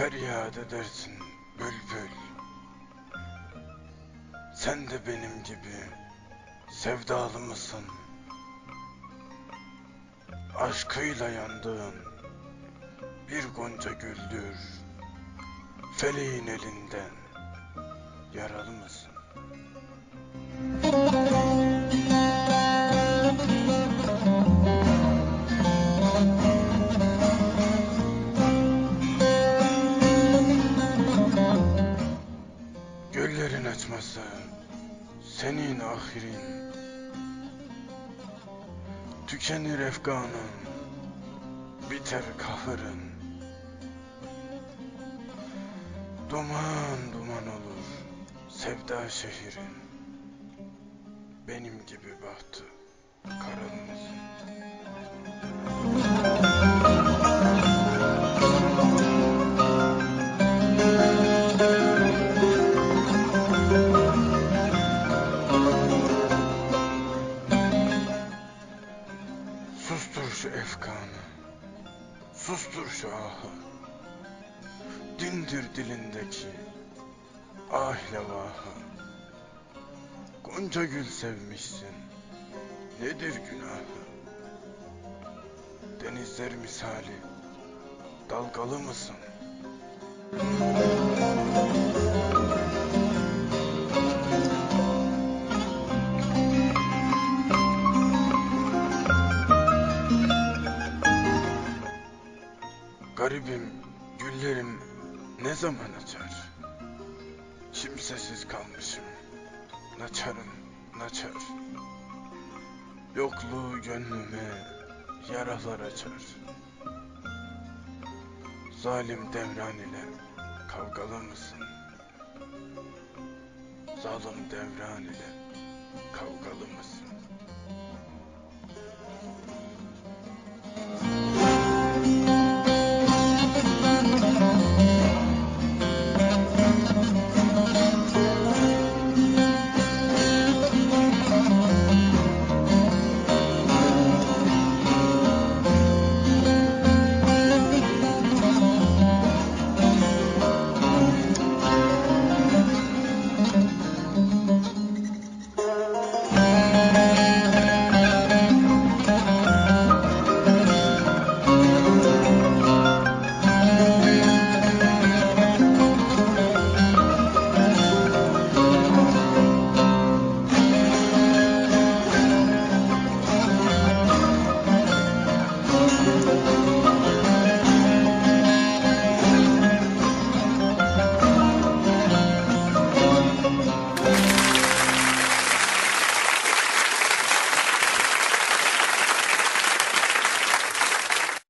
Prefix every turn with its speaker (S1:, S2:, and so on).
S1: Feryat edersin bülbül? Sen de benim gibi sevdalı mısın? Aşkıyla yandığın bir gonca güldür. Feleğin elinden yaralı mısın? Senin ahirin. Tükenir efganın biter kahırın. Duman duman olur sevda şehrin Benim gibi bahtı karalmasın Efkanı Sustur şu ahı. Dindir dilindeki ah levahı Gonca gül sevmişsin. Nedir günahı? Denizler misali Dalgalı mısın Garibim güllerim ne zaman açar Kimsesiz kalmışım Naçarım naçar Yokluğu gönlüme yaralar açar Zalim devran ile kavgalı mısın? Zalim devran ile kavgalı mısın?